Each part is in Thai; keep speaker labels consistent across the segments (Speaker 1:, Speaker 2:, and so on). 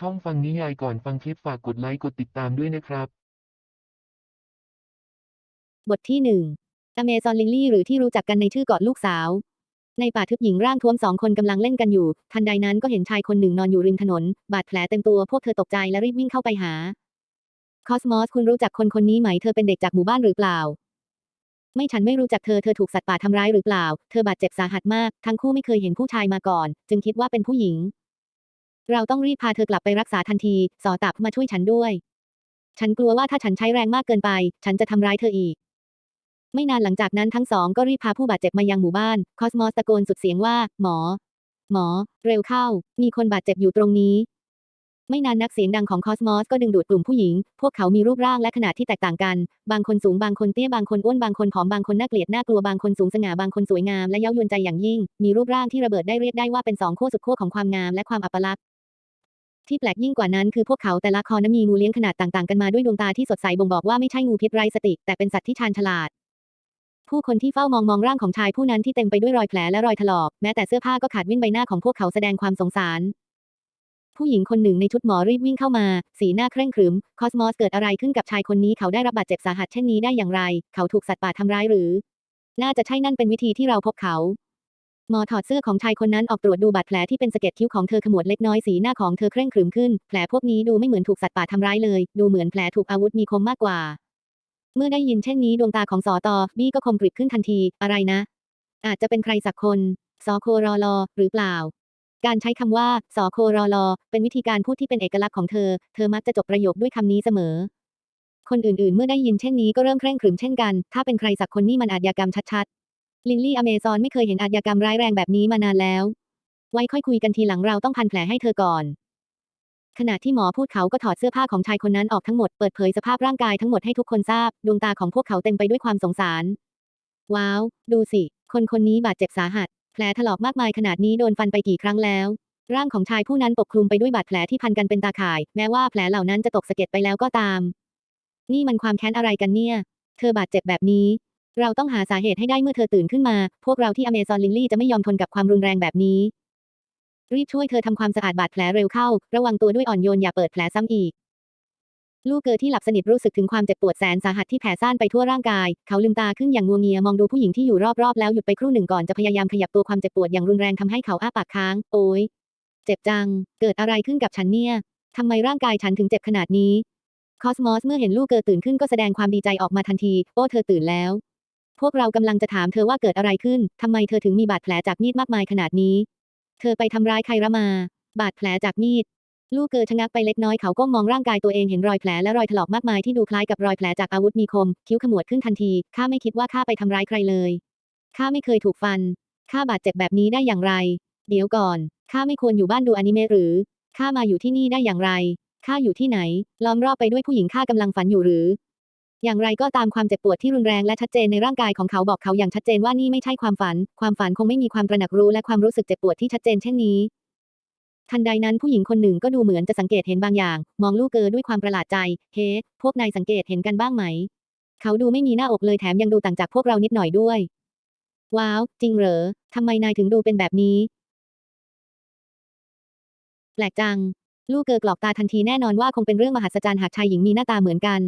Speaker 1: ช่องฟังนิยายก่อนฟังคลิปฝากกดไลค์กดติดตามด้วยนะครับ
Speaker 2: บทที่หนึ่งอเมซอนลิงลี่หรือที่รู้จักกันในชื่อกอดลูกสาว ในป่าทึบหญิงร่างท้วมสองคนกำลังเล่นกันอยู่ ทันใดนั้นก็เห็นชายคนหนึ่งนอนอยู่ริมถนน บาดแผลเต็มตัวพวกเธอตกใจและรีบวิ่งเข้าไปหา คอสมอสคุณรู้จักคนคนนี้ไหมเธอเป็นเด็กจากหมู่บ้านหรือเปล่า ไม่ฉันไม่รู้จักเธอเธอถูกสัตว์ป่าทำร้ายหรือเปล่า เธอบาดเจ็บสาหัสมาก ทั้งคู่ไม่เคยเห็นผู้ชายมาก่อน จึงคิดว่าเป็นผู้หญิง เราต้องรีบพาเธอกลับไปรักษาทันที สอตับมาช่วยฉันด้วย ฉันกลัวว่าถ้าฉันใช้แรงมากเกินไป ฉันจะทำร้ายเธออีก ไม่นานหลังจากนั้นทั้งสองก็รีบพาผู้บาดเจ็บมายังหมู่บ้าน คอสมอสตะโกนสุดเสียงว่า หมอ หมอ เร็วเข้า มีคนบาดเจ็บอยู่ตรงนี้ ไม่นานนักเสียงดังของคอสมอสก็ดึงดูดกลุ่มผู้หญิง พวกเขามีรูปร่างและขนาดที่แตกต่างกัน บางคนสูงบางคนเตี้ยบางคนอ้วนบางคนผอมบางคนน่าเกลียดน่ากลัวบางคนสูงสง่าบางคนสวยงามและเย้ายวนใจอย่างยิ่ง มีรูปร่างที่ระเบิดได้เรียกได้ว่าเป็นสองขั้วสุดขั้วของความงามและความอัปลักษณ ที่แปลกยิ่งกว่านั้นคือพวกเขาแต่ละคอนั้นมีงูเลี้ยงขนาดต่างๆกันมาด้วยดวงตาที่สดใสบ่งบอกว่าไม่ใช่งูพิษไร้สติ แต่เป็นสัตว์ที่ชาญฉลาด ผู้คนที่เฝ้ามองมองร่างของชายผู้นั้นที่เต็มไปด้วยรอยแผลและรอยถลอก แม้แต่เสื้อผ้าก็ขาดวิ่นใบหน้าของพวกเขาแสดงความสงสาร ผู้หญิงคนหนึ่งในชุดหมอรีบวิ่งเข้ามา สีหน้าเคร่งครึม คอสมอสเกิดอะไรขึ้นกับชายคนนี้เขาได้รับบาดเจ็บสาหัสเช่นนี้ได้อย่างไร เขาถูกสัตว์ป่าทำร้ายหรือ น่าจะใช่นั่นเป็นวิธีที่เราพบเขา หมอถอดเสื้อของชายคนนั้นออกตรวจดูบาดแผลที่เป็นสะเก็ดคิ้วของเธอขมวดเล็กน้อยสีหน้าของเธอเคร่งครึมขึ้น แผลพวกนี้ดูไม่เหมือนถูกสัตว์ป่าทำร้ายเลย ดูเหมือนแผลถูกอาวุธมีคมมากกว่า เมื่อได้ยินเช่นนี้ดวงตาของสอตอบี้ก็คมกริบขึ้นทันที อะไรนะ อาจจะเป็นใครสักคนสอโครอลอหรือเปล่า การใช้คำว่าสอโครอลอเป็นวิธีการพูดที่เป็นเอกลักษณ์ของเธอ เธอมักจะจบประโยคด้วยคำนี้เสมอ คนอื่นๆ เมื่อได้ยินเช่นนี้ก็เริ่มเคร่งครึมเช่นกัน ถ้าเป็นใครสักคนนี่มันอาชญากรรมชัดๆ ลินลี่อเมซอนไม่เคยเห็นอาชญากรรมร้ายแรงแบบนี้มานานแล้ว ไว้ค่อยคุยกันทีหลังเราต้องพันแผลให้เธอก่อน ขณะที่หมอพูดเขาก็ถอดเสื้อผ้าของชายคนนั้นออกทั้งหมด เปิดเผยสภาพร่างกายทั้งหมดให้ทุกคนทราบ ดวงตาของพวกเขาเต็มไปด้วยความสงสาร ว้าว ดูสิ คนคนนี้บาดเจ็บสาหัส แผลถลอกมากมายขนาดนี้โดนฟันไปกี่ครั้งแล้ว ร่างของชายผู้นั้นปกคลุมไปด้วยบาดแผลที่พันกันเป็นตาข่าย แม้ว่าแผลเหล่านั้นจะตกสะเก็ดไปแล้วก็ตาม นี่มันความแค้นอะไรกันเนี่ย เธอบาดเจ็บแบบนี้ เราต้องหาสาเหตุให้ได้เมื่อเธอตื่นขึ้นมา พวกเราที่อเมซอนลินลี่จะไม่ยอมทนกับความรุนแรงแบบนี้ รีบช่วยเธอทำความสะอาดบาดแผลเร็วเข้า ระวังตัวด้วยอ่อนโยนอย่าเปิดแผลซ้ำอีก ลูกเกอที่หลับสนิทรู้สึกถึงความเจ็บปวดแสนสาหัสที่แผ่ซ่านไปทั่วร่างกาย เขาลืมตาขึ้นอย่างงัวเงียมองดูผู้หญิงที่อยู่รอบๆแล้วหยุดไปครู่หนึ่งก่อนจะพยายามขยับตัวความเจ็บปวดอย่างรุนแรงทำให้เขาอ้าปากค้าง โอยเจ็บจัง เกิดอะไรขึ้นกับฉันเนี่ยทำไมร่างกายฉันถึงเจ็บขนาดนี้ คอสมอสเมื่อเห็นลูกเกอตื่นขึ้นก็แสดงความดีใจออกมาทันที โอ้เธอตื่นแล้ว พวกเรากำลังจะถามเธอว่าเกิดอะไรขึ้น ทำไมเธอถึงมีบาดแผลจากมีดมากมายขนาดนี้ เธอไปทำร้ายใครละมา บาดแผลจากมีด ลูกเกอชะงักไปเล็กน้อยเขาก้มมองร่างกายตัวเองเห็นรอยแผลและรอยถลอกมากมายที่ดูคล้ายกับรอยแผลจากอาวุธมีคม คิ้วขมวดขึ้นทันที ข้าไม่คิดว่าข้าไปทำร้ายใครเลย ข้าไม่เคยถูกฟัน ข้าบาดเจ็บแบบนี้ได้อย่างไร เดี๋ยวก่อน ข้าไม่ควรอยู่บ้านดูอนิเมะหรือ ข้ามาอยู่ที่นี่ได้อย่างไร ข้าอยู่ที่ไหน ล้อมรอบไปด้วยผู้หญิงข้ากำลังฝันอยู่หรือ อย่างไรก็ตามความเจ็บปวดที่รุนแรงและชัดเจนในร่างกายของเขาบอกเขาอย่างชัดเจนว่านี่ไม่ใช่ความฝัน ความฝันคงไม่มีความตระหนักรู้และความรู้สึกเจ็บปวดที่ชัดเจนเช่นนี้ ทันใดนั้นผู้หญิงคนหนึ่งก็ดูเหมือนจะสังเกตเห็นบางอย่าง มองลูกเกอด้วยความประหลาดใจ เฮ้ พวกนายสังเกตเห็นกันบ้างไหม เขาดูไม่มีหน้าอกเลยแถมยังดูต่างจากพวกเรานิดหน่อยด้วย ว้าว จริงเหรอทำไมนายถึงดูเป็นแบบนี้ แปลกจัง ลูกเกอกรอกตาทันทีแน่นอนว่าคงเป็นเรื่องมหัศจรรย์หากชายหญิงมีหน้าตาเหมือนกัน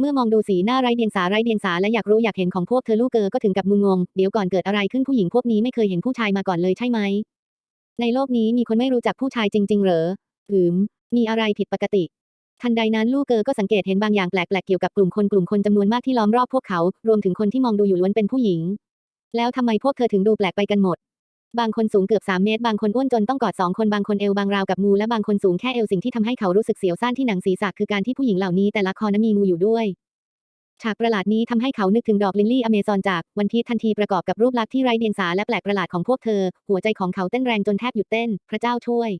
Speaker 2: เมื่อมองดูสีหน้าไร้เดียงสาไร้เดียงสาและอยากรู้อยากเห็นของพวกเธอลูกเกอก็ถึงกับงุนงง เดี๋ยวก่อนเกิดอะไรขึ้นผู้หญิงพวกนี้ไม่เคยเห็นผู้ชายมาก่อนเลยใช่ไหม ในโลกนี้มีคนไม่รู้จักผู้ชายจริง ๆ เหรอหืม มีอะไรผิดปกติ ทันใดนั้นลูกเกอก็สังเกตเห็นบางอย่างแปลกๆเกี่ยวกับกลุ่มคนกลุ่มคนจำนวนมากที่ล้อมรอบพวกเขา รวมถึงคนที่มองดูอยู่ล้วนเป็นผู้หญิง แล้วทำไมพวกเธอถึงดูแปลกไปกันหมด บางคนสูงเกือบ 3 เมตร บางคนอ้วนจนต้องกอดสองคน บางคนเอวบางราวกับงูและบางคนสูงแค่เอวสิ่งที่ทำให้เขารู้สึกเสียวซ่านที่หนังศีรษะคือการที่ผู้หญิงเหล่านี้แต่ละคอนั้นมีงูอยู่ด้วย ฉากประหลาดนี้ทำให้เขานึกถึงดอกลิลลี่อเมซอนจากวันพีชทันทีประกอบกับรูปลักษณ์ที่ไร้เดียงสาและแปลกประหลาดของพวกเธอ หัวใจของเขาเต้นแรงจนแทบหยุดเต้น พระเจ้าช่วย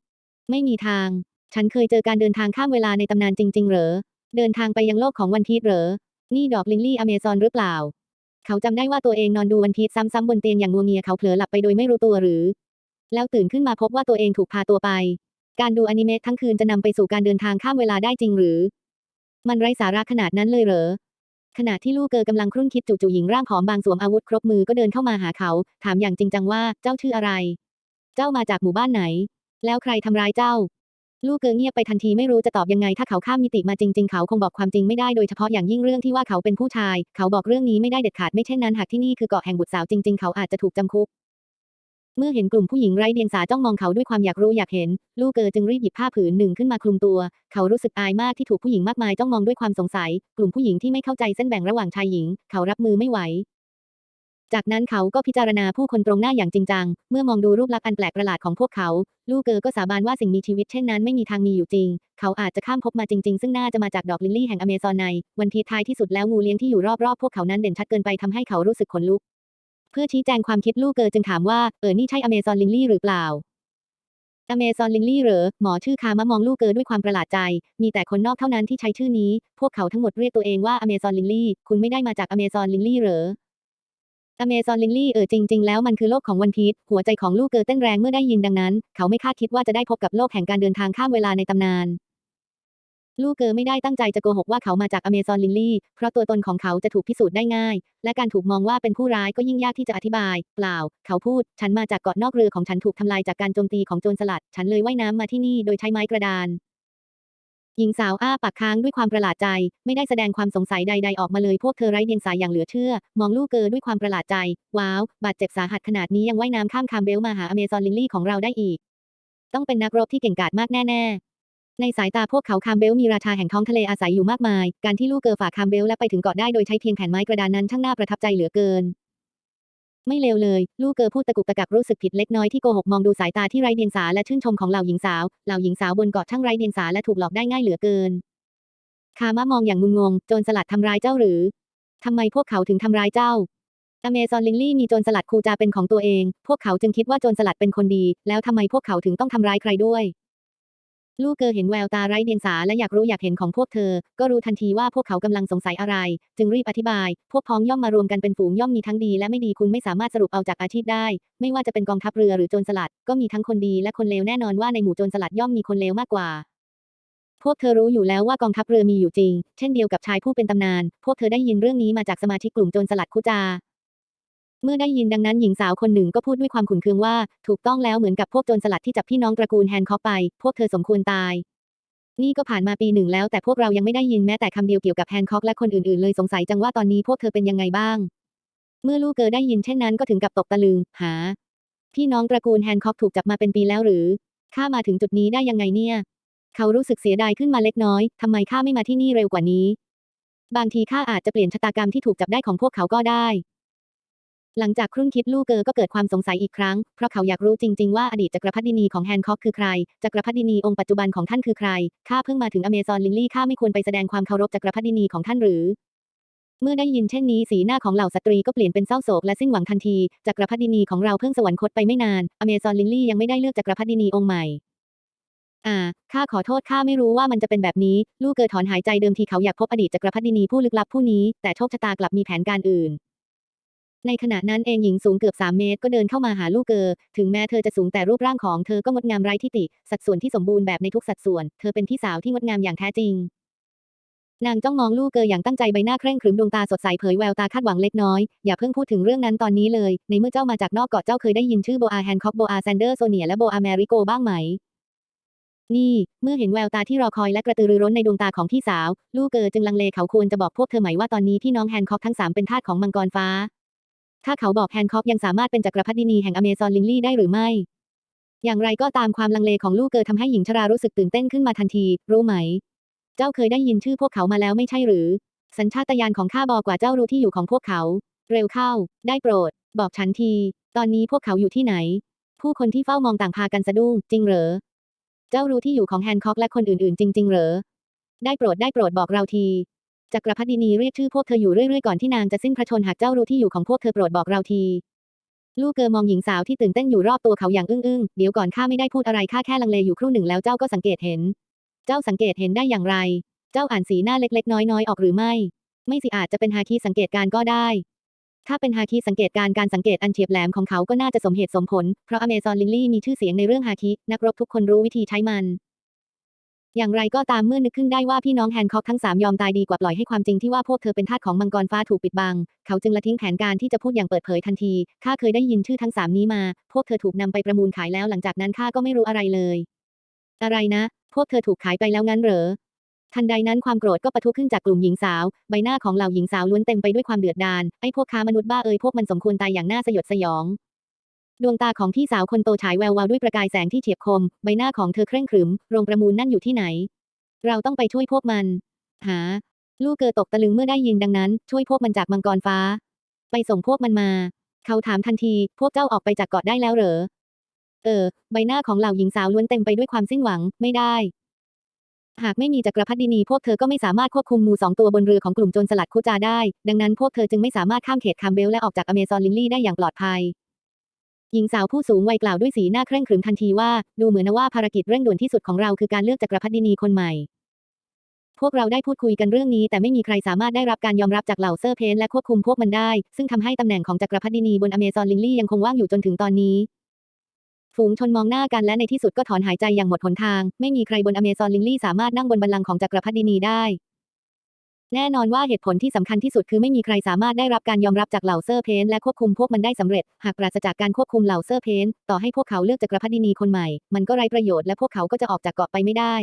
Speaker 2: ไม่มีทาง ฉันเคยเจอการเดินทางข้ามเวลาในตำนานจริง ๆ เหรอ เดินทางไปยังโลกของวันพีชเหรอ นี่ดอกลิลลี่อเมซอนหรือเปล่า เขาจำได้ว่าตัวเองนอนดูวันพีชซ้ำๆบนเตียงอย่างงัวเงียเขาเผลอหลับไปโดยไม่รู้ตัวหรือ แล้วตื่นขึ้นมาพบว่าตัวเองถูกพาตัวไป การดูอนิเมะทั้งคืนจะนำไปสู่การเดินทางข้ามเวลาได้จริงหรือ มันไร้สาระขนาดนั้นเลยเหรอขณะที่ลูกเกอกำลังครุ่นคิดจู่ๆหญิงร่างผอมบางสวมอาวุธครบมือก็เดินเข้ามาหาเขา ถามอย่างจริงจังว่าเจ้าชื่ออะไร เจ้ามาจากหมู่บ้านไหน แล้วใครทำร้ายเจ้า ลูกเกอเงียบไปทันทีไม่รู้จะตอบยังไงถ้าเขาข้ามมิติมาจริง ๆ เขาคงบอกความจริงไม่ได้โดยเฉพาะอย่างยิ่งเรื่องที่ว่าเขาเป็นผู้ชาย เขาบอกเรื่องนี้ไม่ได้เด็ดขาดไม่เช่นนั้นหากที่นี่คือเกาะแห่งบุตรสาวจริง ๆ เขาอาจจะถูกจำคุก เมื่อเห็นกลุ่มผู้หญิงไร้เดียงสาจ้องมองเขาด้วยความอยากรู้อยากเห็น ลูกเกอจึงรีบหยิบผ้าผืนหนึ่งขึ้นมาคลุมตัว เขารู้สึกอายมากที่ถูกผู้หญิงมากมายจ้องมองด้วยความสงสัย กลุ่มผู้หญิงที่ไม่เข้าใจเส้นแบ่งระหว่างชายหญิง เขารับมือไม่ไหว จากนั้นเขาก็พิจารณาผู้คนตรงหน้าอย่างจริงจัง เมื่อมองดูรูปลักษณ์อันแปลกประหลาดของพวกเขา ลูกเกอก็สาบานว่าสิ่งมีชีวิตเช่นนั้นไม่มีทางมีอยู่จริง เขาอาจจะข้ามภพมาจริง ๆ ซึ่งน่าจะมาจากดอกลิลลี่แห่งอเมซอนใน วันที่ท้ายที่สุดแล้วงูเลี้ยงที่อยู่รอบๆ พวกเขานั้นเด่นชัดเกินไปทำให้เขารู้สึกขนลุก เพื่อชี้แจงความคิดลูกเกอจึงถามว่า เออ นี่ใช่อเมซอนลิลลี่หรือเปล่าอเมซอนลิลลี่เหรอ หมอชื่อคามะมองลูกเกอด้วยความประหลาดใจ มีแต่คนนอกเท่านั้นที่ใช้ชื่อนี้ พวกเขาทั้งหมดเรียกตัวเองว่าอเมซอนลิลลี่ คุณไม่ได้มาจากอเมซอนลิลลี่เหรอ อเมซอนลิลลี่เออจริง ๆ แล้วมันคือโลกของวันพีชหัวใจของลูกเกอเต้นแรงเมื่อได้ยินดังนั้น เขาไม่คาดคิดว่าจะได้พบกับโลกแห่งการเดินทางข้ามเวลาในตำนาน ลูกเกอไม่ได้ตั้งใจจะโกหกว่าเขามาจากอเมซอนลิลลี่เพราะตัวตนของเขาจะถูกพิสูจน์ได้ง่าย และการถูกมองว่าเป็นผู้ร้ายก็ยิ่งยากที่จะอธิบาย เปล่า เขาพูด ฉันมาจากเกาะนอกเรือของฉันถูกทำลายจากการโจมตีของโจรสลัด ฉันเลยว่ายน้ำมาที่นี่โดยใช้ไม้กระดาน หญิงสาวอ้าปากค้างด้วยความประหลาดใจ ไม่ได้แสดงความสงสัยใด ๆ ออกมาเลยพวกเธอไร้เดียงสาอย่างเหลือเชื่อ มองลูกเกอด้วยความประหลาดใจ ว้าว บาดเจ็บสาหัสขนาดนี้ยังว่ายน้ำข้ามคามเบลมาหาอเมซอนลิลลี่ของเราได้อีก ต้องเป็นนักรบที่เก่งกาจมากแน่ ๆในสายตาพวกเขาคามเบลมีราชาแห่งท้องทะเลอาศัยอยู่มากมาย การที่ลูกเกอฝ่าคามเบลและไปถึงเกาะได้โดยใช้เพียงแผ่นไม้กระดานนั้นช่างน่าประทับใจเหลือเกิน ไม่เลวเลย ลูกเกอพูดตะกุกตะกักรู้สึกผิดเล็กน้อยที่โกหกมองดูสายตาที่ไร้เดียงสาและชื่นชมของเหล่าหญิงสาว เหล่าหญิงสาวบนเกาะช่างไร้เดียงสาและถูกหลอกได้ง่ายเหลือเกิน คามะมองอย่างงุนงง โจรสลัดทำร้ายเจ้าหรือ ทำไมพวกเขาถึงทำร้ายเจ้าอเมซอนลิงลี่มีโจรสลัดคูจาเป็นของตัวเอง พวกเขาจึงคิดว่าโจรสลัดเป็นคนดี แล้วทำไมพวกเขาถึงต้องทำร้ายใครด้วย ลูกเกอเห็นแววตาไร้เดียงสาและอยากรู้อยากเห็นของพวกเธอ ก็รู้ทันทีว่าพวกเขากำลังสงสัยอะไร จึงรีบอธิบาย พวกพ้องย่อมมารวมกันเป็นฝูงย่อมมีทั้งดีและไม่ดีคุณไม่สามารถสรุปเอาจากอาชีพได้ ไม่ว่าจะเป็นกองทัพเรือหรือโจรสลัด ก็มีทั้งคนดีและคนเลวแน่นอนว่าในหมู่โจรสลัดย่อมมีคนเลวมากกว่า พวกเธอรู้อยู่แล้วว่ากองทัพเรือมีอยู่จริง เช่นเดียวกับชายผู้เป็นตำนาน พวกเธอได้ยินเรื่องนี้มาจากสมาชิกกลุ่มโจรสลัดคุจา เมื่อได้ยินดังนั้นหญิงสาวคนหนึ่งก็พูดด้วยความขุ่นเคืองว่า ถูกต้องแล้วเหมือนกับพวกโจรสลัดที่จับพี่น้องตระกูลแฮนคอกไป พวกเธอสมควรตาย นี่ก็ผ่านมาปีหนึ่งแล้วแต่พวกเรายังไม่ได้ยินแม้แต่คำเดียวเกี่ยวกับแฮนคอกและคนอื่นๆเลยสงสัยจังว่าตอนนี้พวกเธอเป็นยังไงบ้าง เมื่อลูกเกอได้ยินเช่นนั้นก็ถึงกับตกตะลึง หา พี่น้องตระกูลแฮนคอกถูกจับมาเป็นปีแล้วหรือข้ามาถึงจุดนี้ได้ยังไงเนี่ย เขารู้สึกเสียดายขึ้นมาเล็กน้อยทำไมข้าไม่มาที่นี่เร็วกว่านี้ บางทีข้าอาจจะเปลี่ยนชะตากรรมที่ถูกจับได้ของพวกเขาก็ได้ หลังจากครุ่นคิดลูกเกอก็เกิดความสงสัยอีกครั้ง เพราะเขาอยากรู้จริง ๆ ว่าอดีตจักรพรรดินีของแฮนคอกคือใคร จักรพรรดินีองค์ปัจจุบันของท่านคือใคร ข้าเพิ่งมาถึงอเมซอนลิลลี่ข้าไม่ควรไปแสดงความเคารพจักรพรรดินีของท่านหรือ เมื่อได้ยินเช่นนี้สีหน้าของเหล่าสตรีก็เปลี่ยนเป็นเศร้าโศกและสิ้นหวังทันที จักรพรรดินีของเราเพิ่งสวรรคตไปไม่นาน อเมซอนลิลลี่ยังไม่ได้เลือกจักรพรรดินีองค์ใหม่ อ่า ข้าขอโทษข้าไม่รู้ว่ามันจะเป็นแบบนี้ ลูกเกอถอนหายใจเดิมทีเขาอยากพบอดีตจักรพรรดินีผู้ลึกลับผู้นี้ แต่โชคชะตากลับมีแผนการอื่น ในขณะนั้นเองหญิงสูงเกือบ 3 เมตรก็เดินเข้ามาหาลูกเกอ ถึงแม้เธอจะสูงแต่รูปร่างของเธอก็งดงามไร้ที่ติสัดส่วนที่สมบูรณ์แบบในทุกสัดส่วน เธอเป็นพี่สาวที่งดงามอย่างแท้จริง นางจ้องมองลูกเกออย่างตั้งใจใบหน้าเคร่งครึมดวงตาสดใสเผยแววตาคาดหวังเล็กน้อย อย่าเพิ่งพูดถึงเรื่องนั้นตอนนี้เลย ในเมื่อเจ้ามาจากนอกเกาะเจ้าเคยได้ยินชื่อโบอาแฮนคอกโบอาแซนเดอร์โซเนียและโบอาแมริโกบ้างไหมนี่เมื่อเห็นแววตาที่รอคอยและกระตือรือร้นในดวงตาของพี่สาว ลูกเกอจึงลังเลเขาควรจะบอกพวกเธอไหมว่าตอนนี้พี่น้องแฮนคอกทั้งสามเป็นทาสของมังกรฟ้า ถ้าเขาบอกแฮนคอกยังสามารถเป็นจักรพรรดินีแห่งอเมซอนลิงลี่ได้หรือไม่ อย่างไรก็ตามความลังเลของลูกเกอทำให้หญิงชรารู้สึกตื่นเต้นขึ้นมาทันที รู้ไหม เจ้าเคยได้ยินชื่อพวกเขามาแล้วไม่ใช่หรือ สัญชาตญาณของข้าบอกว่าเจ้ารู้ที่อยู่ของพวกเขา เร็วเข้า ได้โปรด บอกฉันที ตอนนี้พวกเขาอยู่ที่ไหน ผู้คนที่เฝ้ามองต่างพากันสะดุ้ง จริงเหรอ เจ้ารู้ที่อยู่ของแฮนคอกและคนอื่นๆ จริง ๆ เหรอ ได้โปรดได้โปรดบอกเราที จักรพรรดินีเรียกชื่อพวกเธออยู่เรื่อยๆก่อนที่นางจะสิ้นพระชนม์หากเจ้ารู้ที่อยู่ของพวกเธอโปรดบอกเราทีลูกเกอมองหญิงสาวที่ตื่นเต้นอยู่รอบตัวเขาอย่างอึ้งๆเดี๋ยวก่อนข้าไม่ได้พูดอะไรข้าแค่ลังเลอยู่ครู่หนึ่งแล้วเจ้าก็สังเกตเห็น เจ้าสังเกตเห็นได้อย่างไร เจ้าอ่านสีหน้าเล็กๆ น้อยๆออกหรือไม่ ไม่สิอาจจะเป็นฮาคิสังเกตการก็ได้ ถ้าเป็นฮาคิสังเกตการการสังเกตอันเฉียบแหลมของเขาก็น่าจะสมเหตุสมผล เพราะอเมซอนลิลลี่มีชื่อเสียงในเรื่องฮาคินักรบทุกคนรู้วิธีใช้มัน อย่างไรก็ตามเมื่อนึกขึ้นได้ว่าพี่น้องแฮนคอกทั้งสามยอมตายดีกว่าปล่อยให้ความจริงที่ว่าพวกเธอเป็นทาสของมังกรฟ้าถูกปิดบัง เขาจึงละทิ้งแผนการที่จะพูดอย่างเปิดเผยทันที ข้าเคยได้ยินชื่อทั้งสามนี้มา พวกเธอถูกนำไปประมูลขายแล้วหลังจากนั้นข้าก็ไม่รู้อะไรเลย อะไรนะ พวกเธอถูกขายไปแล้วงั้นเหรอ ทันใดนั้นความโกรธก็ปะทุขึ้นจากกลุ่มหญิงสาว ใบหน้าของเหล่าหญิงสาวล้วนเต็มไปด้วยความเดือดดาล ไอ้พวกค้ามนุษย์บ้าเอ่ยพวกมันสมควรตายอย่างน่าสยดสยอง ดวงตาของพี่สาวคนโตฉายแวววาวด้วยประกายแสงที่เฉียบคม ใบหน้าของเธอเคร่งขรึม โรงประมูลนั่นอยู่ที่ไหน เราต้องไปช่วยพวกมัน หา ลูกเกอตกตะลึงเมื่อได้ยินดังนั้น ช่วยพวกมันจากมังกรฟ้า ไปส่งพวกมันมา เขาถามทันที พวกเจ้าออกไปจากเกาะได้แล้วเหรอ เออ ใบหน้าของเหล่าหญิงสาวล้วนเต็มไปด้วยความสิ้นหวัง ไม่ได้ หากไม่มีจักรพรรดินีพวกเธอก็ไม่สามารถควบคุมหมูสองตัวบนเรือของกลุ่มโจรสลัดโคจาได้ ดังนั้นพวกเธอจึงไม่สามารถข้ามเขตคามเบลและออกจากอเมซอนลิลลี่ได้อย่างปลอดภัย หญิงสาวผู้สูงวัยกล่าวด้วยสีหน้าเคร่งขรึมทันทีว่า ดูเหมือนว่าภารกิจเร่งด่วนที่สุดของเราคือการเลือกจักรพรรดินีคนใหม่ พวกเราได้พูดคุยกันเรื่องนี้ แต่ไม่มีใครสามารถได้รับการยอมรับจากเหล่าเซอร์เพนและควบคุมพวกมันได้ ซึ่งทำให้ตำแหน่งของจักรพรรดินีบนอเมซอนลิลลี่ยังคงว่างอยู่จนถึงตอนนี้ ฝูงชนมองหน้ากันและในที่สุดก็ถอนหายใจอย่างหมดหนทาง ไม่มีใครบนอเมซอนลิลลี่สามารถนั่งบนบัลลังก์ของจักรพรรดินีได้ แน่นอนว่าเหตุผลที่สำคัญที่สุดคือไม่มีใครสามารถได้รับการยอมรับจากเหล่าเซอร์เพนและควบคุมพวกมันได้สำเร็จ หากปราศจากการควบคุมเหล่าเซอร์เพนต่อให้พวกเขาเลือกจักรพรรดินีคนใหม่ มันก็ไร้ประโยชน์และพวกเขาก็จะออกจากเกาะไปไม่ได้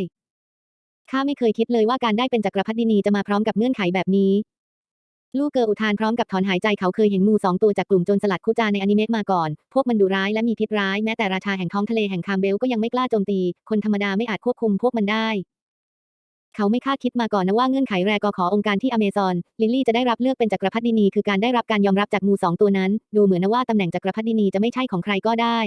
Speaker 2: ข้าไม่เคยคิดเลยว่าการได้เป็นจักรพรรดินีจะมาพร้อมกับเงื่อนไขแบบนี้ ลูกเกออุทานพร้อมกับถอนหายใจเขาเคยเห็นงูสองตัวจากกลุ่มโจรสลัดคุจาในอนิเมะมาก่อน พวกมันดุร้ายและมีพิษร้ายแม้แต่ราชาแห่งท้องทะเลแห่งคามเบลก็ยังไม่กล้าโจมตี คนธรรมดาไม่อาจควบคุมพวกมันได้ เขาไม่คาดคิดมาก่อนนะว่าเงื่อนไขแรกอขอองค์การที่อเมซอน ลิลลี่จะได้รับเลือกเป็นจักรพรรดินีคือการได้รับการยอมรับจากงูสองตัวนั้น ดูเหมือนนะว่าตำแหน่งจักรพรรดินีจะไม่ใช่ของใครก็ได้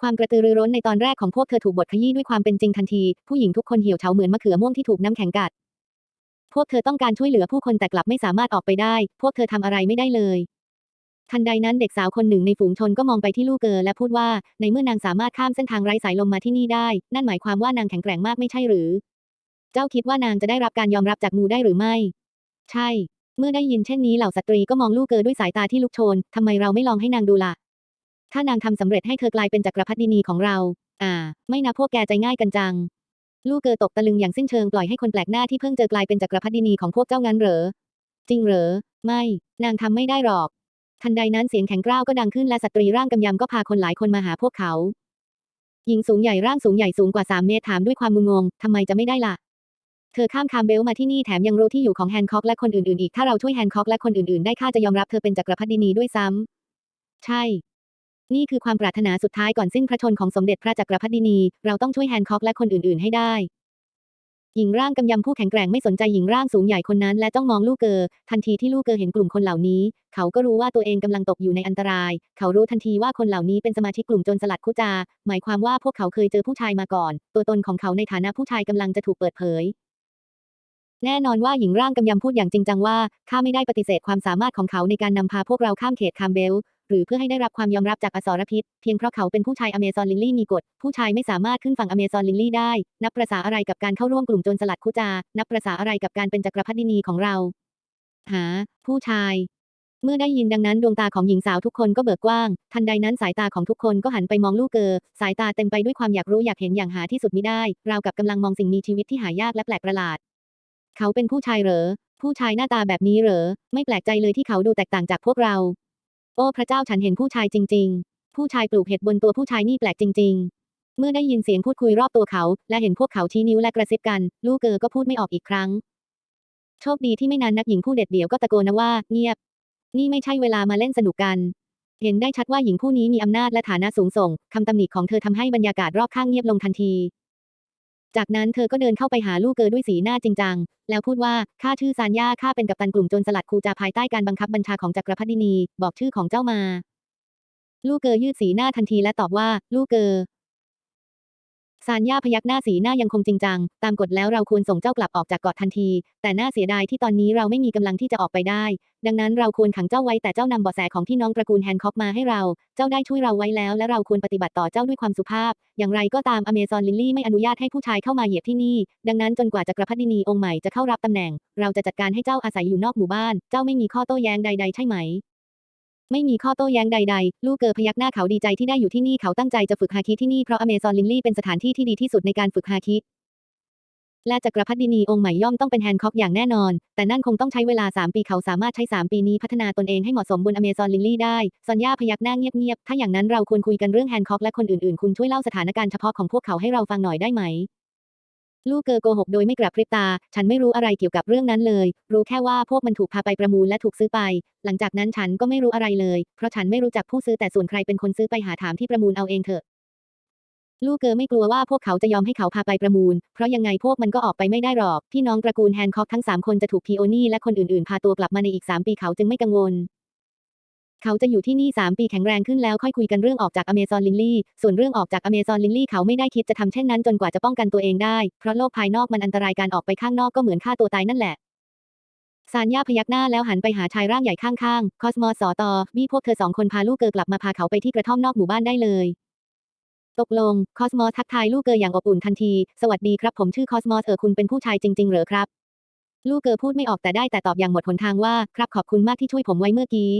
Speaker 2: ความกระตือรือร้นในตอนแรกของพวกเธอถูกบทขยี้ด้วยความเป็นจริงทันที ผู้หญิงทุกคนเหี่ยวเฉาเหมือนมะเขือม่วงที่ถูกน้ำแข็งกัด พวกเธอต้องการช่วยเหลือผู้คนแต่กลับไม่สามารถออกไปได้ พวกเธอทำอะไรไม่ได้เลย ทันใดนั้นเด็กสาวคนหนึ่งในฝูงชนก็มองไปที่ลูกเกอและพูดว่า ในเมื่อนางสามารถข้ามเส้นทางไร้สายลมมาที่นี่ได้ นั่นหมายความว่านางแข็งแกร่งมากไม่ใช่หรือ เจ้าคิดว่านางจะได้รับการยอมรับจากงูได้หรือไม่ ใช่ เมื่อได้ยินเช่นนี้เหล่าสตรีก็มองลูกเกอด้วยสายตาที่ลุกโชน ทำไมเราไม่ลองให้นางดูล่ะ ถ้านางทำสำเร็จให้เธอกลายเป็นจักรพรรดินีของเรา อ่า ไม่นะพวกแกใจง่ายกันจัง ลูกเกอตกตะลึงอย่างสิ้นเชิงปล่อยให้คนแปลกหน้าที่เพิ่งเจอกลายเป็นจักรพรรดินีของพวกเจ้างั้นเหรอ จริงเหรอ ไม่ นางทำไม่ได้หรอก ทันใดนั้นเสียงแข็งกร้าวก็ดังขึ้นและสตรีร่างกำยำก็พาคนหลายคนมาหาพวกเขาหญิงสูงใหญ่ร่างสูงใหญ่สูงกว่าสามเมตรถามด้วยความงุนงงทำไมจะไม่ได้ล่ะ เธอข้ามคามเบลมาที่นี่แถมยังรู้ที่อยู่ของแฮนค็อกและคนอื่นๆอีก ถ้าเราช่วยแฮนค็อกและคนอื่นๆ ได้ข้าจะยอมรับเธอเป็นจักรพรรดินีด้วยซ้ำใช่ นี่คือความปรารถนาสุดท้ายก่อนสิ้นพระชนของสมเด็จพระจักรพรรดินี เราต้องช่วยแฮนค็อกและคนอื่นๆ ให้ได้ หญิงร่างกำยำผู้แข็งแกร่งไม่สนใจหญิงร่างสูงใหญ่คนนั้น และจ้องมองลูกเกอทันทีที่ลูกเกอเห็นกลุ่มคนเหล่านี้ เขาก็รู้ว่าตัวเองกำลังตกอยู่ในอันตราย เขารู้ทันทีว่าคนเหล่านี้เป็นสมาชิกกลุ่มจรสลัดคุจา หมายความว่าพวกเขาเคยเจอผู้ชายมาก่อน ตัวตนของเขาในฐานะผู้ชายกำลังจะถูกเปิดเผย แน่นอนว่าหญิงร่างกำยำพูดอย่างจริงจังว่า ข้าไม่ได้ปฏิเสธความสามารถของเขาในการนำพาพวกเราข้ามเขตคามเบล หรือเพื่อให้ได้รับความยอมรับจากอสรพิษ เพียงเพราะเขาเป็นผู้ชายอเมซอนลิลลี่มีกฎ ผู้ชายไม่สามารถขึ้นฝั่งอเมซอนลิลลี่ได้ นับประษาอะไรกับการเข้าร่วมกลุ่มโจรสลัดคุจา นับประษาอะไรกับการเป็นจักรพรรดินีของเรา หา ผู้ชาย เมื่อได้ยินดังนั้นดวงตาของหญิงสาวทุกคนก็เบิกกว้าง ทันใดนั้นสายตาของทุกคนก็หันไปมองลูกเกอ สายตาเต็มไปด้วยความอยากรู้อยากเห็นอย่างหาที่สุดมิได้ ราวกับกำลังมองสิ่งมีชีวิตที่หายากและแปลกประหลาด เขาเป็นผู้ชายเหรอ ผู้ชายหน้าตาแบบนี้เหรอ ไม่แปลกใจเลยที่เขาดูแตกต่างจากพวกเรา โอ้พระเจ้าฉันเห็นผู้ชายจริง ๆ ผู้ชายปลูกเห็ดบนตัวผู้ชายนี่แปลกจริง ๆ เมื่อได้ยินเสียงพูดคุยรอบตัวเขา และเห็นพวกเขาชี้นิ้วและกระซิบกัน ลูกเกอก็พูดไม่ออกอีกครั้ง โชคดีที่ไม่นานนักหญิงผู้เด็ดเดี่ยวก็ตะโกนนะว่า เงียบ นี่ไม่ใช่เวลามาเล่นสนุกกัน เห็นได้ชัดว่าหญิงผู้นี้มีอำนาจและฐานะสูงส่งคำตำหนิของเธอทำให้บรรยากาศรอบข้างเงียบลงทันที จากนั้นเธอก็เดินเข้าไปหาลูกเกอด้วยสีหน้าจริงจัง แล้วพูดว่า ข้าชื่อซานย่า ข้าเป็นกัปตันกลุ่มโจรสลัดคูจาภายใต้การบังคับบัญชาของจักรพรรดินี บอกชื่อของเจ้ามา ลูกเกอยืดสีหน้าทันทีและตอบว่า ลูกเกอ ซานย่าพยักหน้าสีหน้ายังคงจริงจัง ตามกฎแล้วเราควรส่งเจ้ากลับออกจากเกาะทันที แต่น่าเสียดายที่ตอนนี้เราไม่มีกำลังที่จะออกไปได้ ดังนั้นเราควรขังเจ้าไว้แต่เจ้านำเบาะแสของพี่น้องตระกูลแฮนค็อกมาให้เรา เจ้าได้ช่วยเราไว้แล้ว และเราควรปฏิบัติต่อเจ้าด้วยความสุภาพ อย่างไรก็ตามอเมซอนลิลลี่ไม่อนุญาตให้ผู้ชายเข้ามาเหยียบที่นี่ ดังนั้นจนกว่าจักรพรรดินีองค์ใหม่จะเข้ารับตำแหน่ง เราจะจัดการให้เจ้าอาศัยอยู่นอกหมู่บ้าน เจ้าไม่มีข้อโต้แย้งใด ๆ ใช่ไหม ไม่มีข้อโต้แย้งใดๆ ลูกเกอพยักหน้าเขาดีใจที่ได้อยู่ที่นี่เขาตั้งใจจะฝึกฮาคิที่นี่เพราะอเมซอนลินลี่เป็นสถานที่ที่ดีที่สุดในการฝึกฮาคิและจักรพรรดินีองค์ใหม่ย่อมต้องเป็นแฮนคอกอย่างแน่นอน แต่นั่นคงต้องใช้เวลา 3 ปีเขาสามารถใช้ 3 ปีนี้พัฒนาตนเองให้เหมาะสมบนอเมซอนลินลี่ได้ ซอนย่าพยักหน้าเงียบๆ ถ้าอย่างนั้นเราควรคุยกันเรื่องแฮนคอกและคนอื่นๆ คุณช่วยเล่าสถานการณ์เฉพาะของพวกเขาให้เราฟังหน่อยได้ไหม ลูกเกอโกหกโดยไม่กระพริบตา ฉันไม่รู้อะไรเกี่ยวกับเรื่องนั้นเลย รู้แค่ว่าพวกมันถูกพาไปประมูลและถูกซื้อไป หลังจากนั้นฉันก็ไม่รู้อะไรเลย เพราะฉันไม่รู้จักผู้ซื้อแต่ส่วนใครเป็นคนซื้อไปหาถามที่ประมูลเอาเองเถอะ ลูกเกอไม่กลัวว่าพวกเขาจะยอมให้เขาพาไปประมูล เพราะยังไงพวกมันก็ออกไปไม่ได้หรอก พี่น้องตระกูลแฮนคอกทั้งสามคนจะถูกพีโอนี่และคนอื่นๆ พาตัวกลับมาในอีกสามปีเขาจึงไม่กังวล เขาจะอยู่ที่นี่ 3 ปีแข็งแรงขึ้นแล้วค่อยคุยกันเรื่องออกจากอเมซอนลินลี่ ส่วนเรื่องออกจากอเมซอนลินลี่เขาไม่ได้คิดจะทำเช่นนั้นจนกว่าจะป้องกันตัวเองได้ เพราะโลกภายนอกมันอันตรายการออกไปข้างนอกก็เหมือนฆ่าตัวตายนั่นแหละซานย่าพยักหน้าแล้วหันไปหาชายร่างใหญ่ข้างๆ คอสมอสสอตอบี้พวกเธอสองคนพาลูกเกอกลับมาพาเขาไปที่กระท่อมนอกหมู่บ้านได้เลย ตกลง คอสมอสทักทายลูกเกออย่างอบอุ่นทันที สวัสดีครับผมชื่อคอสมอสเออคุณเป็นผู้ชายจริง ๆ เหรอครับ ลูกเกอพูดไม่ออกแต่ได้แต่ตอบอย่างหมดหนทางว่า ครับขอบคุณมากที่ช่วยผมไว้เมื่อกี้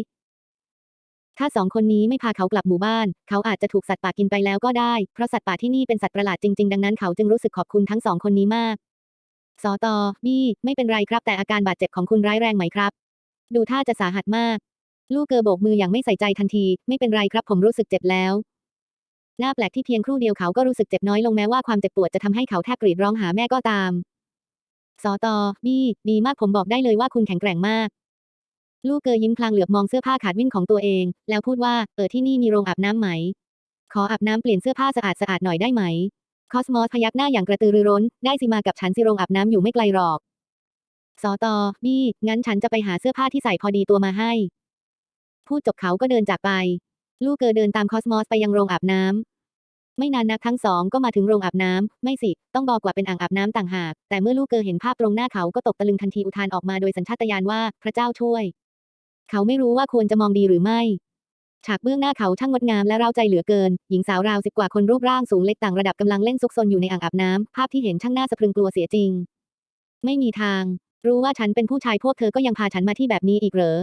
Speaker 2: ถ้าสองคนนี้ไม่พาเขากลับหมู่บ้าน เขาอาจจะถูกสัตว์ป่ากินไปแล้วก็ได้ เพราะสัตว์ป่าที่นี่เป็นสัตว์ประหลาดจริงๆ ดังนั้นเขาจึงรู้สึกขอบคุณทั้งสองคนนี้มาก สอตอบี้ไม่เป็นไรครับ แต่อาการบาดเจ็บของคุณร้ายแรงไหมครับ ดูท่าจะสาหัสมาก ลูกเกอโบกมืออย่างไม่ใส่ใจทันที ไม่เป็นไรครับ ผมรู้สึกเจ็บแล้วหน้าแปลกที่เพียงครู่เดียวเขาก็รู้สึกเจ็บน้อยลงแม้ว่าความเจ็บปวดจะทำให้เขาแทบกรีดร้องหาแม่ก็ตาม สอตอบี้ดีมากผมบอกได้เลยว่าคุณแข็งแกร่งมาก ลูกเกอยิ้มพลางเหลือบมองเสื้อผ้าขาดวิ่นของตัวเอง แล้วพูดว่า เออที่นี่มีโรงอาบน้ำไหม ขออาบน้ำเปลี่ยนเสื้อผ้าสะอาดสะอาดหน่อยได้ไหม คอสมอสพยักหน้าอย่างกระตือรือร้น ได้สิมากับฉันสิโรงอาบน้ำอยู่ไม่ไกลหรอก สอตอบี้งั้นฉันจะไปหาเสื้อผ้าที่ใส่พอดีตัวมาให้ พูดจบเขาก็เดินจากไป ลูกเกอเดินตามคอสมอสไปยังโรงอาบน้ำไม่นานนักทั้งสองก็มาถึงโรงอาบน้ำไม่สิ ต้องบอกว่าเป็นอ่างอาบน้ำต่างหาก แต่เมื่อลูกเกอเห็นภาพตรงหน้าเขาก็ตกตะลึงทันทีอุทานออกมาโดยสัญชาตญาณว่าพระเจ้าช่วย เขาไม่รู้ว่าควรจะมองดีหรือไม่ ฉากเบื้องหน้าเขาช่างงดงามและเร้าใจเหลือเกิน หญิงสาวราวสิบกว่าคนรูปร่างสูงเล็กต่างระดับกำลังเล่นซุกซนอยู่ในอ่างอาบน้ำภาพที่เห็นช่างน่าสะพรึงกลัวเสียจริง ไม่มีทาง รู้ว่าฉันเป็นผู้ชายพวกเธอก็ยังพาฉันมาที่แบบนี้อีกเหรอ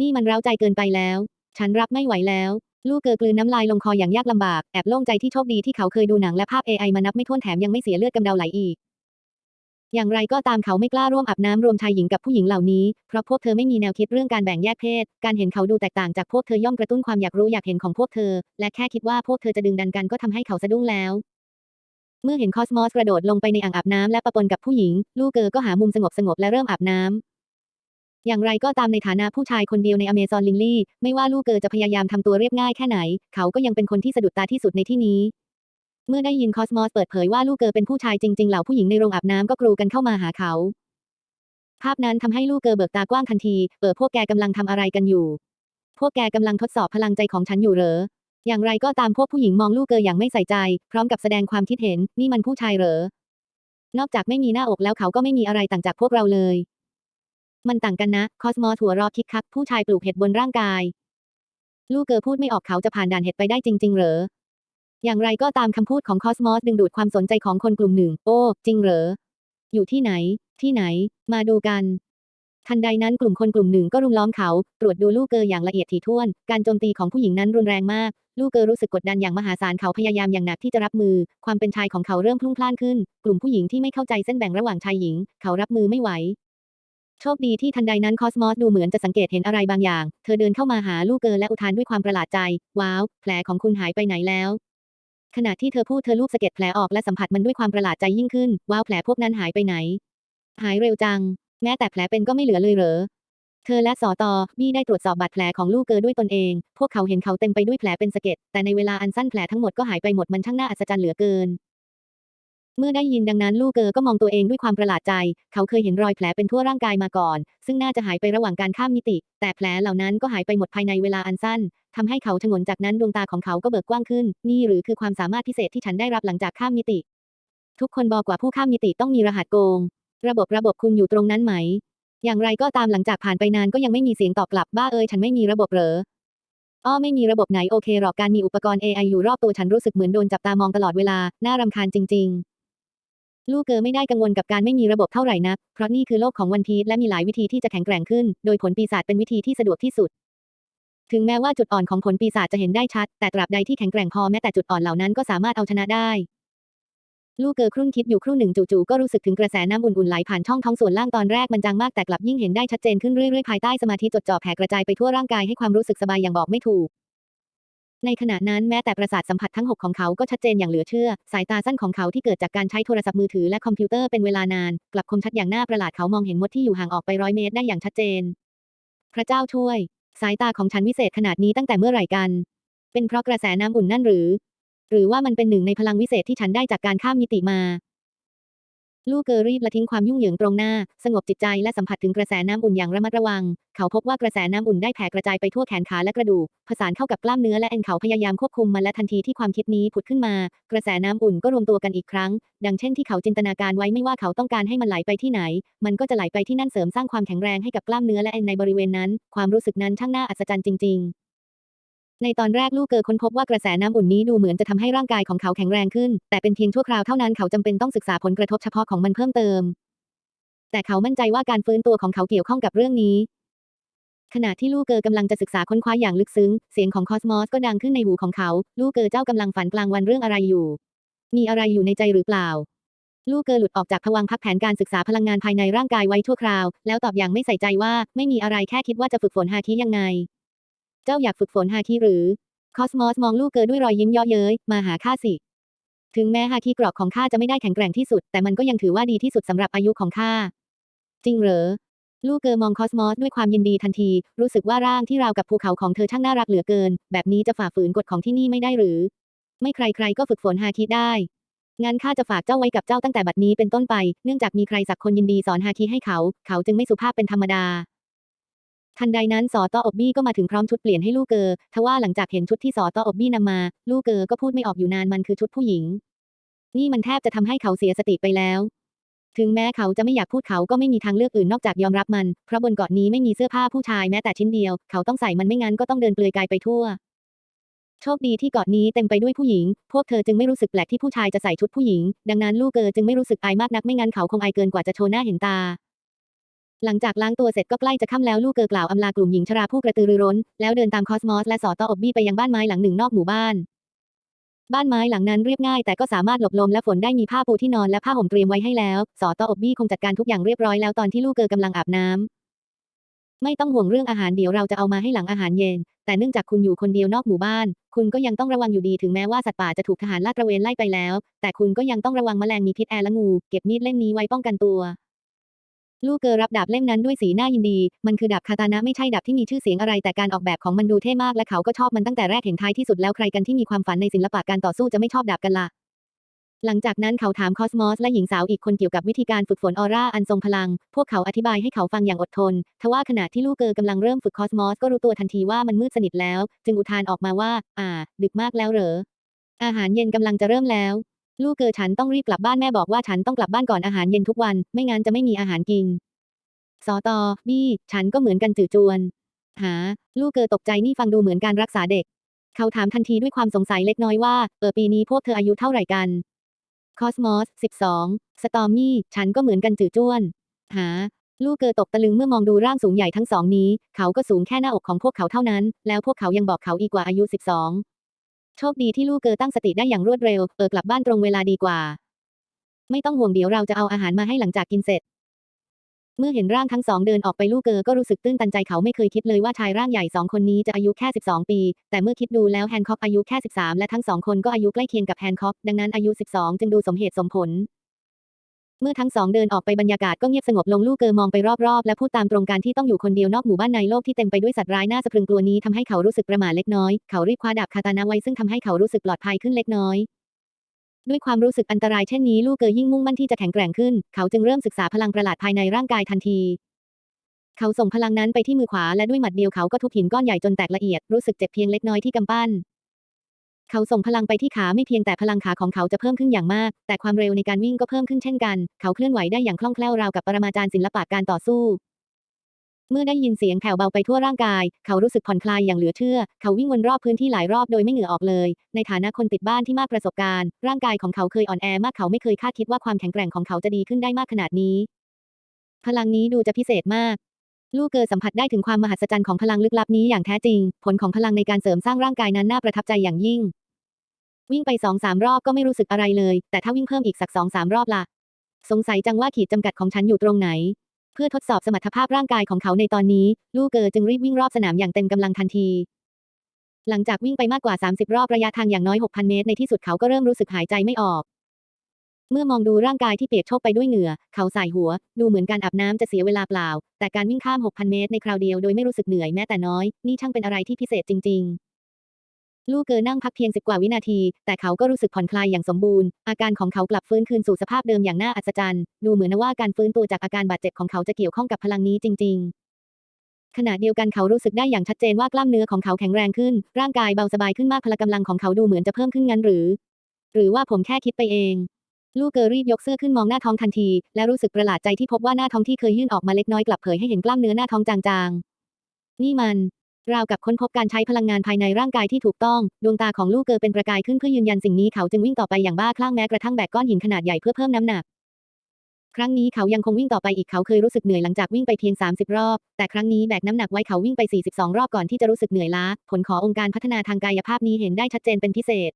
Speaker 2: นี่มันเร้าใจเกินไปแล้ว ฉันรับไม่ไหวแล้วลูกเกอกลืนน้ำลายลงคออย่างยากลำบาก แอบโล่งใจที่โชคดีที่เขาเคยดูหนังและภาพ AI มานับไม่ถ้วนแถมยังไม่เสียเลือดกำเดาไหลอีก อย่างไรก็ตามเขาไม่กล้าร่วมอาบน้ำรวมชายหญิงกับผู้หญิงเหล่านี้ เพราะพวกเธอไม่มีแนวคิดเรื่องการแบ่งแยกเพศ การเห็นเขาดูแตกต่างจากพวกเธอย่อมกระตุ้นความอยากรู้อยากเห็นของพวกเธอ และแค่คิดว่าพวกเธอจะดึงดันกันก็ทำให้เขาสะดุ้งแล้ว เมื่อเห็นคอสมอสกระโดดลงไปในอ่างอาบน้ำและปะปนกับผู้หญิง ลูกเกอก็หามุมสงบสงบและเริ่มอาบน้ำอย่างไรก็ตามในฐานะผู้ชายคนเดียวในอเมซอนลิงลี่ ไม่ว่าลูกเกอจะพยายามทำตัวเรียบง่ายแค่ไหน เขาก็ยังเป็นคนที่สะดุดตาที่สุดในที่นี้ เมื่อได้ยินคอสมอสเปิดเผยว่าลูกเกอเป็นผู้ชายจริงๆ เหล่าผู้หญิงในโรงอาบน้ำก็กรูกันเข้ามาหาเขา ภาพนั้นทำให้ลูกเกอเบิกตากว้างทันทีเออพวกแกกำลังทำอะไรกันอยู่ พวกแกกำลังทดสอบพลังใจของฉันอยู่เหรอ อย่างไรก็ตามพวกผู้หญิงมองลูกเกออย่างไม่ใส่ใจ พร้อมกับแสดงความคิดเห็น นี่มันผู้ชายเหรอ นอกจากไม่มีหน้าอกแล้วเขาก็ไม่มีอะไรต่างจากพวกเราเลย มันต่างกันนะ คอสมอสหัวรอคิกคักผู้ชายปลูกเห็ดบนร่างกาย ลูกเกอพูดไม่ออกเขาจะผ่านด่านเห็ดไปได้จริง ๆ เหรอ อย่างไรก็ตามคำพูดของคอสมอสดึงดูดความสนใจของคนกลุ่มหนึ่ง โอ้ จริงเหรอ อยู่ที่ไหน ที่ไหน มาดูกัน ทันใดนั้นกลุ่มคนกลุ่มหนึ่งก็รุมล้อมเขา ตรวจดูลูกเกออย่างละเอียดถี่ถ้วน การโจมตีของผู้หญิงนั้นรุนแรงมาก ลูกเกอรู้สึกกดดันอย่างมหาศาลเขาพยายามอย่างหนักที่จะรับมือ ความเป็นชายของเขาเริ่มพลุ่งพล่านขึ้น กลุ่มผู้หญิงที่ไม่เข้าใจเส้นแบ่งระหว่างชายหญิง เขารับมือไม่ไหวโชคดีที่ทันใดนั้นคอสมอสดูเหมือนจะสังเกตเห็นอะไรบางอย่าง เธอเดินเข้ามาหาลูกเกอและอุทานด้วยความประหลาดใจ ว้าว แผลของคุณหายไปไหนแล้ว ขณะที่เธอพูดเธอลูบสะเก็ดแผลออกและสัมผัสมันด้วยความประหลาดใจยิ่งขึ้น ว้าวแผลพวกนั้นหายไปไหน หายเร็วจัง แม้แต่แผลเป็นก็ไม่เหลือเลยเหรอ เธอและสอตอบี้ได้ตรวจสอบบาดแผลของลูกเกอด้วยตนเอง พวกเขาเห็นเขาเต็มไปด้วยแผลเป็นสะเก็ด แต่ในเวลาอันสั้นแผลทั้งหมดก็หายไปหมดมันช่างน่าอัศจรรย์เหลือเกิน เมื่อได้ยินดังนั้นลูกเกอก็มองตัวเองด้วยความประหลาดใจ เขาเคยเห็นรอยแผลเป็นทั่วร่างกายมาก่อน ซึ่งน่าจะหายไประหว่างการข้ามมิติ แต่แผลเหล่านั้นก็หายไปหมดภายในเวลาอันสั้น ทำให้เขาชงนจากนั้นดวงตาของเขาก็เบิกกว้างขึ้น นี่หรือคือความสามารถพิเศษที่ฉันได้รับหลังจากข้ามมิติ ทุกคนบอกว่าผู้ข้ามมิติต้องมีรหัสโกง ระบบระบบคุณอยู่ตรงนั้นไหม อย่างไรก็ตามหลังจากผ่านไปนานก็ยังไม่มีเสียงตอบกลับบ้าเอ้ยฉันไม่มีระบบเหรออ้อไม่มีระบบไหนโอเคหรอกการมีอุปกรณ์ AI อยู่รอบตัวฉันรู้สึกเหมือนโดนจับตามองตลอดเวลา น่ารำคาญจริง ๆ ลูกเกอไม่ได้กังวลกับการไม่มีระบบเท่าไหร่นัก เพราะนี่คือโลกของวันพีชและมีหลายวิธีที่จะแข็งแกร่งขึ้น โดยผลปีศาจเป็นวิธีที่สะดวกที่สุด ถึงแม้ว่าจุดอ่อนของผลปีศาจจะเห็นได้ชัด แต่ตราบใดที่แข็งแกร่งพอแม้แต่จุดอ่อนเหล่านั้นก็สามารถเอาชนะได้ ลูกเกอครุ่นคิดอยู่ครู่หนึ่งจู่ๆก็รู้สึกถึงกระแสน้ำอุ่นๆไหลผ่านช่องท้องส่วนล่างตอนแรกมันจางมากแต่กลับยิ่งเห็นได้ชัดเจนขึ้นเรื่อยๆภายใต้สมาธิจดจ่อแผ่กระจายไปทั่วร่างกายให้ความรู้สึกสบายอย่างบอกไม่ถูกในขณะนั้นแม้แต่ประสาทสัมผัสทั้งหกของเขาก็ชัดเจนอย่างเหลือเชื่อ สายตาสั้นของเขาที่เกิดจากการใช้โทรศัพท์มือถือและคอมพิวเตอร์เป็นเวลานาน กลับคมชัดอย่างน่าประหลาดเขามองเห็นมดที่อยู่ห่างออกไปร้อยเมตรได้อย่างชัดเจน พระเจ้าช่วย สายตาของฉันวิเศษขนาดนี้ตั้งแต่เมื่อไหร่กัน เป็นเพราะกระแสน้ำอุ่นนั่นหรือ หรือว่ามันเป็นหนึ่งในพลังวิเศษที่ฉันได้จากการข้ามมิติมา ลูกเกอรีบละทิ้งความยุ่งเหยิงตรงหน้า สงบจิตใจและสัมผัสถึงกระแสน้ำอุ่นอย่างระมัดระวัง เขาพบว่ากระแสน้ำอุ่นได้แผ่กระจายไปทั่วแขนขาและกระดูก ผสานเข้ากับกล้ามเนื้อและเอ็นเขาพยายามควบคุมมันและทันทีที่ความคิดนี้ผุดขึ้นมา กระแสน้ำอุ่นก็รวมตัวกันอีกครั้ง ดังเช่นที่เขาจินตนาการไว้ไม่ว่าเขาต้องการให้มันไหลไปที่ไหน มันก็จะไหลไปที่นั่นเสริมสร้างความแข็งแรงให้กับกล้ามเนื้อและเอ็นในบริเวณนั้น ความรู้สึกนั้นช่างน่าอัศจรรย์จริง ๆ ในตอนแรกลูกเกอค้นพบว่ากระแสน้ำอุ่นนี้ดูเหมือนจะทำให้ร่างกายของเขาแข็งแรงขึ้น แต่เป็นเพียงชั่วคราวเท่านั้นเขาจำเป็นต้องศึกษาผลกระทบเฉพาะของมันเพิ่มเติม แต่เขามั่นใจว่าการฟื้นตัวของเขาเกี่ยวข้องกับเรื่องนี้ ขณะที่ลูกเกอกำลังจะศึกษาค้นคว้าอย่างลึกซึ้ง เสียงของคอสมอสก็ดังขึ้นในหูของเขา ลูกเกอเจ้ากำลังฝันกลางวันเรื่องอะไรอยู่ มีอะไรอยู่ในใจหรือเปล่า ลูกเกอหลุดออกจากภวังพักแผนการศึกษาพลังงานภายในร่างกายไว้ชั่วคราว แล้วตอบอย่างไม่ใส่ใจว่าไม่มีอะไรแค่คิดว่าจะฝึกฝนฮาคิยังไง เจ้าอยากฝึกฝนฮาคิหรือ คอสมอสมองลูกเกอด้วยรอยยิ้มเย่อเย้ย มาหาข้าสิ ถึงแม้ฮาคิกรอกของข้าจะไม่ได้แข็งแกร่งที่สุด แต่มันก็ยังถือว่าดีที่สุดสำหรับอายุของข้า จริงเหรอ ลูกเกอมองคอสมอสด้วยความยินดีทันที รู้สึกว่าร่างที่ราวกับภูเขาของเธอช่างน่ารักเหลือเกิน แบบนี้จะฝ่าฝืนกฎของที่นี่ไม่ได้หรือ ไม่ใครๆก็ฝึกฝนฮาคิได้งั้นข้าจะฝากเจ้าไว้กับเจ้าตั้งแต่บัดนี้เป็นต้นไป เนื่องจากมีใครสักคนยินดีสอนฮาคิให้เขา เขาจึงไม่สุภาพเป็นธรรมดา ทันใดนั้นสอตออบบี้ก็มาถึงพร้อมชุดเปลี่ยนให้ลูกเกอทว่าหลังจากเห็นชุดที่สอตออบบี้นำมา ลูกเกอก็พูดไม่ออกอยู่นานมันคือชุดผู้หญิง นี่มันแทบจะทำให้เขาเสียสติไปแล้ว ถึงแม้เขาจะไม่อยากพูดเขาก็ไม่มีทางเลือกอื่นนอกจากยอมรับมัน เพราะบนเกาะนี้ไม่มีเสื้อผ้าผู้ชายแม้แต่ชิ้นเดียว เขาต้องใส่มันไม่งั้นก็ต้องเดินเปลือยกายไปทั่ว โชคดีที่เกาะนี้เต็มไปด้วยผู้หญิง พวกเธอจึงไม่รู้สึกแปลกที่ผู้ชายจะใส่ชุดผู้หญิง ดังนั้นลูกเกอจึงไม่รู้สึกอายมากนักไม่งั้นเขาคงอายเกินกว่าจะโชว์หน้าเห็นตา หลังจากล้างตัวเสร็จก็ใกล้จะค่ำแล้วลูกเกอกล่าวอำลากลุ่มหญิงชราผู้กระตือรือร้น แล้วเดินตามคอสมอสและสอตออบบี้ไปยังบ้านไม้หลังหนึ่งนอกหมู่บ้าน บ้านไม้หลังนั้นเรียบง่ายแต่ก็สามารถหลบลมและฝนได้มีผ้าปูที่นอนและผ้าห่มเตรียมไว้ให้แล้ว สอตออบบี้คงจัดการทุกอย่างเรียบร้อยแล้วตอนที่ลูกเกอกำลังอาบน้ำไม่ต้องห่วงเรื่องอาหารเดี๋ยวเราจะเอามาให้หลังอาหารเย็น แต่เนื่องจากคุณอยู่คนเดียวนอกหมู่บ้าน คุณก็ยังต้องระวังอยู่ดีถึงแม้ว่าสัตว์ป่าจะถูกทหารลาดตระเวนไล่ไปแล้ว แต่คุณก็ยังต้องระวังแมลงมีพิษแอร์และงู เก็บมีดเล่มนี้ไว้ป้องกันตัว ลูกเกอรับดาบเล่มนั้นด้วยสีหน้ายินดี มันคือดาบคาตานะไม่ใช่ดาบที่มีชื่อเสียงอะไรแต่การออกแบบของมันดูเท่มากและเขาก็ชอบมันตั้งแต่แรกเห็นท้ายที่สุดแล้วใครกันที่มีความฝันในศิลปะการต่อสู้จะไม่ชอบดาบกันล่ะหลังจากนั้นเขาถามคอสมอสและหญิงสาวอีกคนเกี่ยวกับวิธีการฝึกฝนออร่าอันทรงพลัง พวกเขาอธิบายให้เขาฟังอย่างอดทน ทว่าขณะที่ลูกเกอกำลังเริ่มฝึกคอสมอสก็รู้ตัวทันทีว่ามันมืดสนิทแล้ว จึงอุทานออกมาว่า อ่า ดึกมากแล้วเหรอ อาหารเย็นกำลังจะเริ่มแล้ว ลูกเกอฉันต้องรีบกลับบ้านแม่บอกว่าฉันต้องกลับบ้านก่อนอาหารเย็นทุกวัน ไม่งั้นจะไม่มีอาหารกิน สอตอบี้ ฉันก็เหมือนกันจือจวน หา ลูกเกอตกใจนี่ฟังดูเหมือนการรักษาเด็ก เขาถามทันทีด้วยความสงสัยเล็กน้อยว่า เออปีนี้พวกเธออายุเท่าไหร่กันคอสมอส12สตอมมี่ ฉันก็เหมือนกันจือจ้วน หา ลูกเกอตกตะลึงเมื่อมองดูร่างสูงใหญ่ทั้งสองนี้ เขาก็สูงแค่หน้าอกของพวกเขาเท่านั้น แล้วพวกเขายังบอกเขาอีกกว่าอายุ12 โชคดีที่ลูกเกอตั้งสติได้อย่างรวดเร็ว เออกลับบ้านตรงเวลาดีกว่า ไม่ต้องห่วงเดี๋ยวเราจะเอาอาหารมาให้หลังจากกินเสร็จ เมื่อเห็นร่างทั้งสองเดินออกไปลูกเกอก็รู้สึกตื้นตันใจเขาไม่เคยคิดเลยว่าชายร่างใหญ่สองคนนี้จะอายุแค่ 12 ปี แต่เมื่อคิดดูแล้วแฮนคอกอายุแค่ 13 และทั้งสองคนก็อายุใกล้เคียงกับแฮนคอกดังนั้นอายุ 12 จึงดูสมเหตุสมผล เมื่อทั้งสองเดินออกไปบรรยากาศก็เงียบสงบลงลูกเกอมองไปรอบๆ และพูดตามตรงการที่ต้องอยู่คนเดียวนอกหมู่บ้านในโลกที่เต็มไปด้วยสัตว์ร้ายน่าสะพรึงกลัวนี้ทำให้เขารู้สึกประหม่าเล็กน้อย เขารีบคว้าดาบคาตานะไว้ซึ่งทำให้เขารู้สึกปลอดภัยขึ้นเล็กน้อย ด้วยความรู้สึกอันตรายเช่นนี้ลูกเกอยิ่งมุ่งมั่นที่จะแข็งแกร่งขึ้น เขาจึงเริ่มศึกษาพลังประหลาดภายในร่างกายทันที เขาส่งพลังนั้นไปที่มือขวาและด้วยหมัดเดียวเขาก็ทุบหินก้อนใหญ่จนแตกละเอียดรู้สึกเจ็บเพียงเล็กน้อยที่กำปั้น เขาส่งพลังไปที่ขาไม่เพียงแต่พลังขาของเขาจะเพิ่มขึ้นอย่างมาก แต่ความเร็วในการวิ่งก็เพิ่มขึ้นเช่นกัน เขาเคลื่อนไหวได้อย่างคล่องแคล่วราวกับปรมาจารย์ศิลปะการต่อสู้ เมื่อได้ยินเสียงแผ่วเบาไปทั่วร่างกาย เขารู้สึกผ่อนคลายอย่างเหลือเชื่อ เขาวิ่งวนรอบพื้นที่หลายรอบโดยไม่เหงื่อออกเลย ในฐานะคนติดบ้านที่มากประสบการณ์ ร่างกายของเขาเคยอ่อนแอมากเขาไม่เคยคาดคิดว่าความแข็งแกร่งของเขาจะดีขึ้นได้มากขนาดนี้ พลังนี้ดูจะพิเศษมาก ลูกเกอสัมผัสได้ถึงความมหัศจรรย์ของพลังลึกลับนี้อย่างแท้จริง ผลของพลังในการเสริมสร้างร่างกายนั้นน่าประทับใจอย่างยิ่ง วิ่งไปสองสามรอบก็ไม่รู้สึกอะไรเลย แต่ถ้าวิ่งเพิ่มอีกสักสองสามรอบล่ะ สงสัยจังว่าขีดจำกัดของฉันอยู่ตรงไหน เพื่อทดสอบสมรรถภาพร่างกายของเขาในตอนนี้ ลูกเกอจึงรีบวิ่งรอบสนามอย่างเต็มกำลังทันที หลังจากวิ่งไปมากกว่า 30 รอบระยะทางอย่างน้อย 6,000 เมตรในที่สุดเขาก็เริ่มรู้สึกหายใจไม่ออก เมื่อมองดูร่างกายที่เปียกโชกไปด้วยเหงื่อ เขาสายหัว ดูเหมือนการอาบน้ำจะเสียเวลาเปล่า แต่การวิ่งข้าม 6,000 เมตรในคราวเดียวโดยไม่รู้สึกเหนื่อยแม้แต่น้อย นี่ช่างเป็นอะไรที่พิเศษจริง ๆ ลูกเกอนั่งพักเพียงสิบกว่าวินาที แต่เขาก็รู้สึกผ่อนคลายอย่างสมบูรณ์ อาการของเขากลับฟื้นคืนสู่สภาพเดิมอย่างน่าอัศจรรย์ ดูเหมือนว่าการฟื้นตัวจากอาการบาดเจ็บของเขาจะเกี่ยวข้องกับพลังนี้จริง ๆขณะเดียวกันเขารู้สึกได้อย่างชัดเจนว่ากล้ามเนื้อของเขาแข็งแรงขึ้น ร่างกายเบาสบายขึ้นมากพละกำลังของเขาดูเหมือนจะเพิ่มขึ้นงั้นหรือ หรือว่าผมแค่คิดไปเอง ลูกเกอรีบยกเสื้อขึ้นมองหน้าท้องทันที และรู้สึกประหลาดใจที่พบว่าหน้าท้องที่เคยยื่นออกมาเล็กน้อยกลับเผยให้เห็นกล้ามเนื้อหน้าท้องจางๆ นี่มัน ราวกับค้นพบการใช้พลังงานภายในร่างกายที่ถูกต้อง ดวงตาของลูกเกอเป็นประกายขึ้นเพื่อยืนยันสิ่งนี้เขาจึงวิ่งต่อไปอย่างบ้าคลั่งแม้กระทั่งแบกก้อนหินขนาดใหญ่เพื่อเพิ่มน้ำหนัก ครั้งนี้เขายังคงวิ่งต่อไปอีกเขาเคยรู้สึกเหนื่อยหลังจากวิ่งไปเพียง 30 รอบ แต่ครั้งนี้แบกน้ำหนักไว้เขาวิ่งไป 42 รอบก่อนที่จะรู้สึกเหนื่อยล้า ผลขององค์การพัฒนาทางกายภาพนี้เห็นได้ชัดเจนเป็นพิเศษ